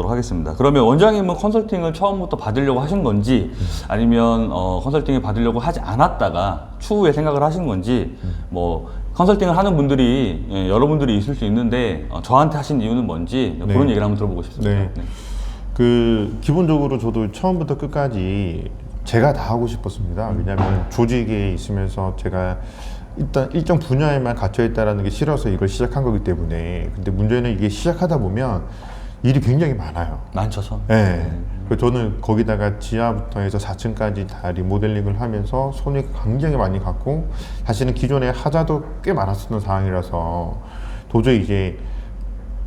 여쭙도록 하겠습니다. 그러면 원장님은 컨설팅을 처음부터 받으려고 하신 건지 아니면 어, 컨설팅을 받으려고 하지 않았다가 추후에 생각을 하신 건지 뭐 컨설팅을 하는 분들이 예, 여러분들이 있을 수 있는데 어, 저한테 하신 이유는 뭔지 네. 그런 얘기를 한번 들어보고 싶습니다. 네. 그 기본적으로 저도 처음부터 끝까지 제가 다 하고 싶었습니다. 왜냐하면 조직에 있으면서 제가 일단 일정 분야에만 갇혀 있다라는 게 싫어서 이걸 시작한 거기 때문에 근데 문제는 이게 시작하다 보면 일이 굉장히 많아요. 많죠, 네. 그 저는 거기다가 지하부터 해서 4층까지 다 리모델링을 하면서 손이 굉장히 많이 갔고 사실은 기존에 하자도 꽤 많았었던 상황이라서 도저히 이제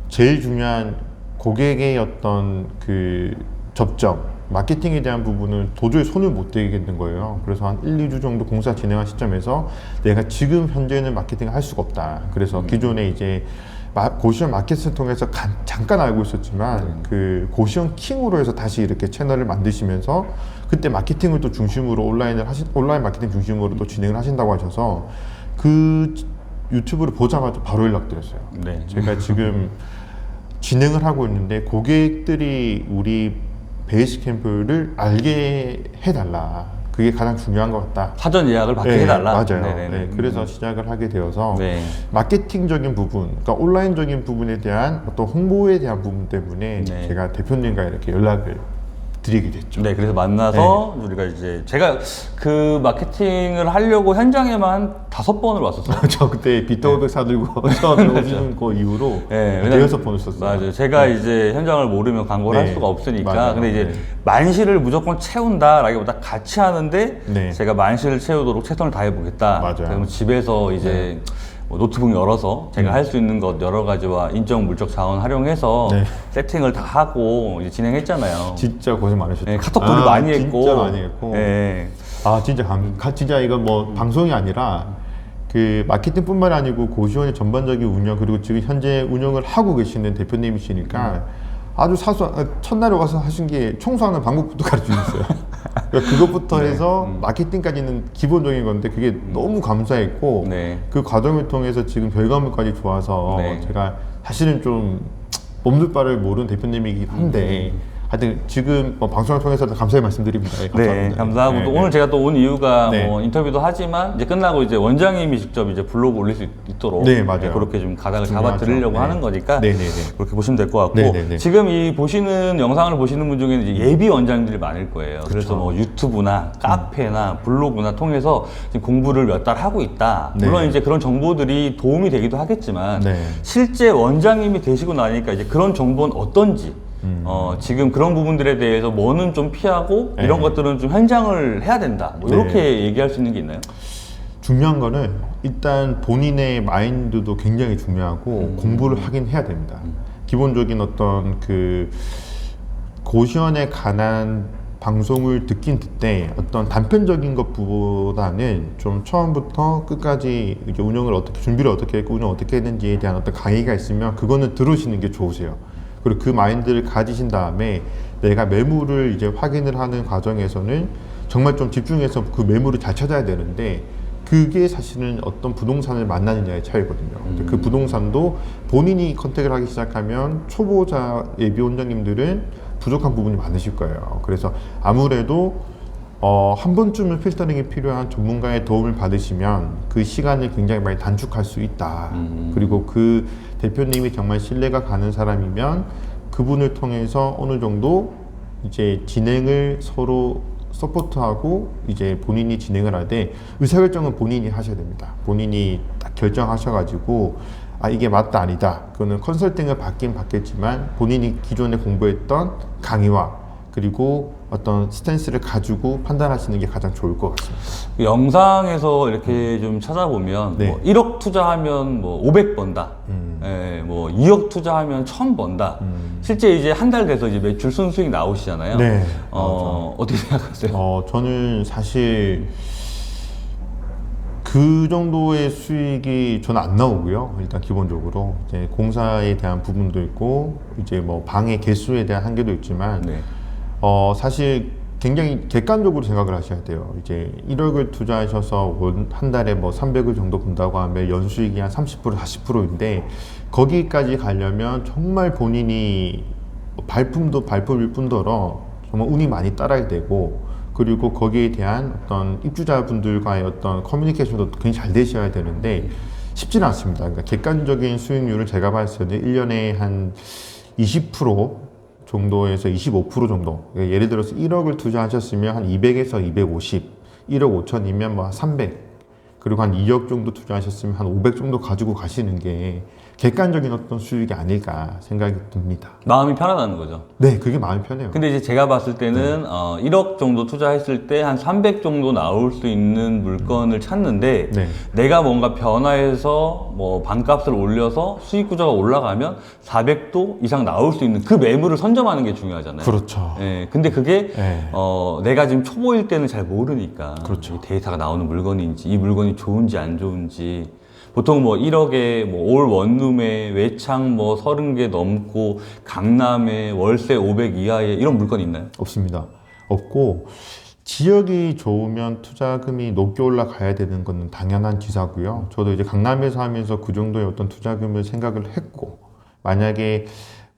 제일 중요한 고객의 어떤 그 접점 마케팅에 대한 부분은 도저히 손을 못 대겠는 거예요. 그래서 한 1, 2주 정도 공사 진행한 시점에서 내가 지금 현재는 마케팅을 할 수가 없다. 그래서 기존에 이제 마- 고시원 마켓을 통해서 간- 잠깐 알고 있었지만 그 고시원 킹으로 해서 다시 이렇게 채널을 만드시면서 그때 마케팅을 또 중심으로 온라인을 하시 온라인 마케팅 중심으로 또 진행을 하신다고 하셔서 그 유튜브를 보자마자 바로 연락드렸어요. 네. 제가 지금 진행을 하고 있는데 고객들이 우리 베이스 캠프를 알게 해달라. 그게 가장 중요한 것 같다. 사전 예약을 받게 네, 해달라. 맞아요. 네네네. 네, 그래서 시작을 하게 되어서 네. 마케팅적인 부분, 그러니까 온라인적인 부분에 대한 어떤 홍보에 대한 부분 때문에 네. 제가 대표님과 이렇게 연락을 드리게 됐죠. 네, 그래서 만나서 우리가 이제 제가 그 마케팅을 하려고 현장에만 다섯 번을 왔었어요. 저 그때 비트오드 사들고 처음에 오신 그 이후로 네, 왜냐면- 대여섯 번을 썼어요. 맞아요. 제가 이제 현장을 모르면 광고를 네. 할 수가 없으니까. 맞아요. 근데 이제 네. 만실을 무조건 채운다라기보다 같이 하는데 네. 제가 만실을 채우도록 최선을 다해보겠다. 맞아요. 네. 그러면 집에서 이제 뭐 노트북 열어서 제가 할 수 있는 것 여러 가지와 인적 물적 자원 활용해서 네. 세팅을 다 하고 이제 진행했잖아요. 진짜 고생 많으셨죠. 네, 카톡도 아, 많이 했고. 진짜 많이 했고. 네. 아 진짜 감, 가- 진짜 이건 뭐 방송이 아니라 그 마케팅뿐만 아니고 고시원의 전반적인 운영 그리고 지금 현재 운영을 하고 계시는 대표님이시니까 아주 사소한 아, 첫날에 와서 하신 게 청소하는 방법부터 가르쳐 주셨어요. 그러니까 그것부터 네. 해서 음. 마케팅까지는 기본적인 건데 그게 너무 감사했고 네. 그 과정을 통해서 지금 결과물까지 좋아서 네. 제가 사실은 좀 몸둘 바를 모르는 대표님이긴 한데 하여튼 지금 뭐 방송을 통해서도 감사의 말씀드립니다. 예, 네, 감사합니다. 감사하고 네, 또 네. 오늘 제가 또 온 이유가 네. 뭐 인터뷰도 하지만 이제 끝나고 이제 원장님이 직접 이제 블로그 올릴 수 있- 있도록 네, 맞아요. 그렇게 좀 가닥을 중요하죠. 잡아 드리려고 네. 하는 거니까 네, 네, 네. 그렇게 보시면 될 것 같고 네, 네, 네. 지금 이 보시는 영상을 보시는 분 중에는 이제 예비 원장들이 많을 거예요. 그래서 뭐 유튜브나 카페나 블로그나 통해서 지금 공부를 몇 달 하고 있다. 네. 물론 이제 그런 정보들이 도움이 되기도 하겠지만 네. 실제 원장님이 되시고 나니까 이제 그런 정보는 어떤지 어, 지금 그런 부분들에 대해서 뭐는 좀 피하고 이런 네. 것들은 좀 현장을 해야 된다. 뭐 네. 이렇게 얘기할 수 있는 게 있나요? 중요한 거는 일단 본인의 마인드도 굉장히 중요하고 음. 공부를 하긴 해야 됩니다. 기본적인 어떤 그 고시원에 관한 방송을 듣긴 듣되 어떤 단편적인 것보다는 좀 처음부터 끝까지 이렇게 운영을 어떻게 준비를 어떻게 했고 운영 어떻게 했는지에 대한 어떤 강의가 있으면 그거는 들으시는 게 좋으세요. 그리고 그 마인드를 가지신 다음에 내가 매물을 이제 확인을 하는 과정에서는 정말 좀 집중해서 그 매물을 잘 찾아야 되는데 그게 사실은 어떤 부동산을 만나느냐의 차이거든요. 근데 그 부동산도 본인이 컨택을 하기 시작하면 초보자 예비 원장님들은 부족한 부분이 많으실 거예요. 그래서 아무래도 어, 한 번쯤은 필터링이 필요한 전문가의 도움을 받으시면 그 시간을 굉장히 많이 단축할 수 있다. 그리고 그 대표님이 정말 신뢰가 가는 사람이면 그분을 통해서 어느 정도 이제 진행을 서로 서포트하고 이제 본인이 진행을 하되 의사결정은 본인이 하셔야 됩니다. 본인이 딱 결정하셔가지고 아 이게 맞다 아니다. 그거는 컨설팅을 받긴 받겠지만 본인이 기존에 공부했던 강의와 그리고 어떤 스탠스를 가지고 판단하시는 게 가장 좋을 것 같습니다. 영상에서 이렇게 좀 찾아보면 음. 네. 뭐 1억 투자하면 뭐 500 번다. 음. 예, 뭐 2억 투자하면 1000 번다. 실제 이제 한 달 돼서 이제 매출 순수익 나오시잖아요. 네, 어, 어떻게 생각하세요? 어, 저는 사실 그 정도의 수익이 저는 안 나오고요. 일단 기본적으로 이제 공사에 대한 부분도 있고 이제 뭐 방의 개수에 대한 한계도 있지만 네. 어, 사실 굉장히 객관적으로 생각을 하셔야 돼요. 이제 1억을 투자하셔서 원- 한 달에 뭐 300을 정도 본다고 하면 연수익이 한 30% 40%인데 거기까지 가려면 정말 본인이 발품도 발품일 뿐더러 정말 운이 많이 따라야 되고 그리고 거기에 대한 어떤 입주자분들과의 어떤 커뮤니케이션도 굉장히 잘 되셔야 되는데 쉽지는 않습니다. 그러니까 객관적인 수익률을 제가 봤을 때 1년에 한 20% 정도에서 25% 정도. 그러니까 예를 들어서 1억을 투자하셨으면 한 200에서 250, 1억 5천이면 뭐 300. 그리고 한 2억 정도 투자하셨으면 한 500 정도 가지고 가시는 게 객관적인 어떤 수익이 아닐까 생각이 듭니다. 마음이 편하다는 거죠. 네, 그게 마음이 편해요. 근데 이제 제가 봤을 때는 어, 1억 정도 투자했을 때 한 300 정도 나올 수 있는 물건을 찾는데 네. 내가 뭔가 변화해서 뭐 반값을 올려서 수익 구조가 올라가면 400도 이상 나올 수 있는 그 매물을 선점하는 게 중요하잖아요. 그렇죠. 예, 근데 그게 네. 어, 내가 지금 초보일 때는 잘 모르니까 그렇죠. 이 데이터가 나오는 물건인지 이 물건이 좋은지 안 좋은지 보통 뭐 1억에 뭐 올 원룸에 외창 뭐 30개 넘고 강남에 월세 500 이하에 이런 물건이 있나요? 없습니다. 없고 지역이 좋으면 투자금이 높게 올라가야 되는 것은 당연한 기사고요. 저도 이제 강남에서 하면서 그 정도의 어떤 투자금을 생각을 했고 만약에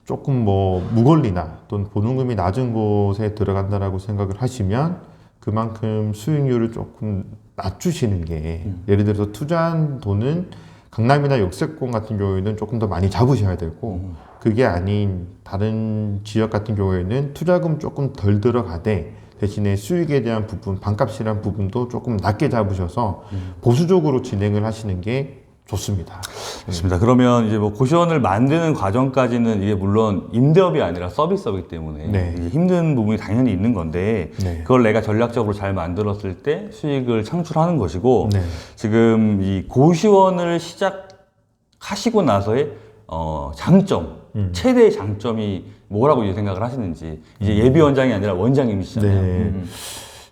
조금 뭐 무권리나 또는 보증금이 낮은 곳에 들어간다라고 생각을 하시면 그만큼 수익률을 조금 낮추시는 게 예를 들어서 투자한 돈은 강남이나 역세권 같은 경우에는 조금 더 많이 잡으셔야 되고 그게 아닌 다른 지역 같은 경우에는 투자금 조금 덜 들어가되 대신에 수익에 대한 부분, 반값이란 부분도 조금 낮게 잡으셔서 보수적으로 진행을 하시는 게 좋습니다. 좋습니다. 그러면 이제 뭐 고시원을 만드는 과정까지는 이게 물론 임대업이 아니라 서비스업이기 때문에 네. 힘든 부분이 당연히 있는 건데 네. 그걸 내가 전략적으로 잘 만들었을 때 수익을 창출하는 것이고 네. 지금 이 고시원을 시작하시고 나서의 어, 장점, 음. 최대의 장점이 뭐라고 생각을 하시는지 이제 예비 원장이 아니라 원장님이시잖아요. 네. 음.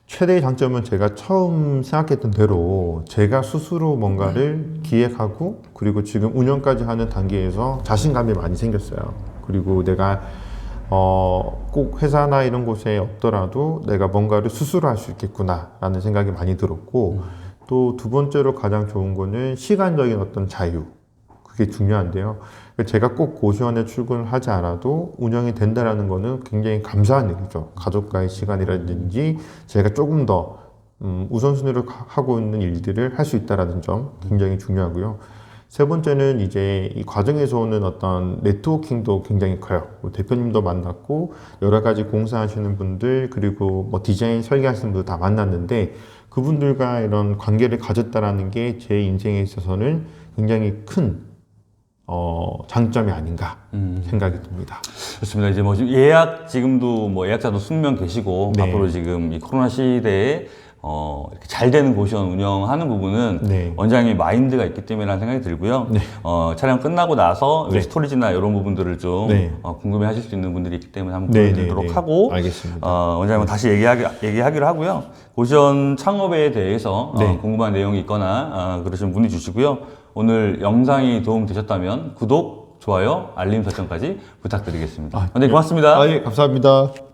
최대의 장점은 제가 처음 생각했던 대로 제가 스스로 뭔가를 기획하고 그리고 지금 운영까지 하는 단계에서 자신감이 많이 생겼어요. 그리고 내가 어, 꼭 회사나 이런 곳에 없더라도 내가 뭔가를 스스로 할 수 있겠구나라는 생각이 많이 들었고 또 두 번째로 가장 좋은 거는 시간적인 어떤 자유. 그게 중요한데요. 제가 꼭 고시원에 출근을 하지 않아도 운영이 된다라는 거는 굉장히 감사한 일이죠. 가족과의 시간이라든지 제가 조금 더 음, 우선순위를 가- 하고 있는 일들을 할 수 있다라는 점 굉장히 중요하고요. 세 번째는 이제 이 과정에서 오는 어떤 네트워킹도 굉장히 커요. 뭐 대표님도 만났고 여러 가지 공사하시는 분들 그리고 뭐 디자인 설계하시는 분들 다 만났는데 그분들과 이런 관계를 가졌다라는 게 제 인생에 있어서는 굉장히 큰 어, 장점이 아닌가 음. 생각이 듭니다. 좋습니다. 이제 뭐 지금 예약 지금도 뭐 예약자도 수명 계시고 네. 앞으로 지금 이 코로나 시대에 어, 이렇게 잘 되는 고시원 운영하는 부분은 네. 원장의 마인드가 있기 때문이라는 생각이 들고요. 네. 어, 촬영 끝나고 나서 네. 스토리지나 이런 부분들을 좀 네. 어, 궁금해 하실 수 있는 분들이 있기 때문에 한번 네, 보여드리도록 네, 네. 하고 알겠습니다. 어, 원장님은 다시 얘기하기, 얘기하기로 하고요. 고시원 창업에 대해서 어, 네. 궁금한 내용이 있거나 어, 그러시면 문의 주시고요. 오늘 영상이 도움 되셨다면 구독, 좋아요, 알림 설정까지 부탁드리겠습니다. 아, 원장님 고맙습니다. 아, 예, 감사합니다.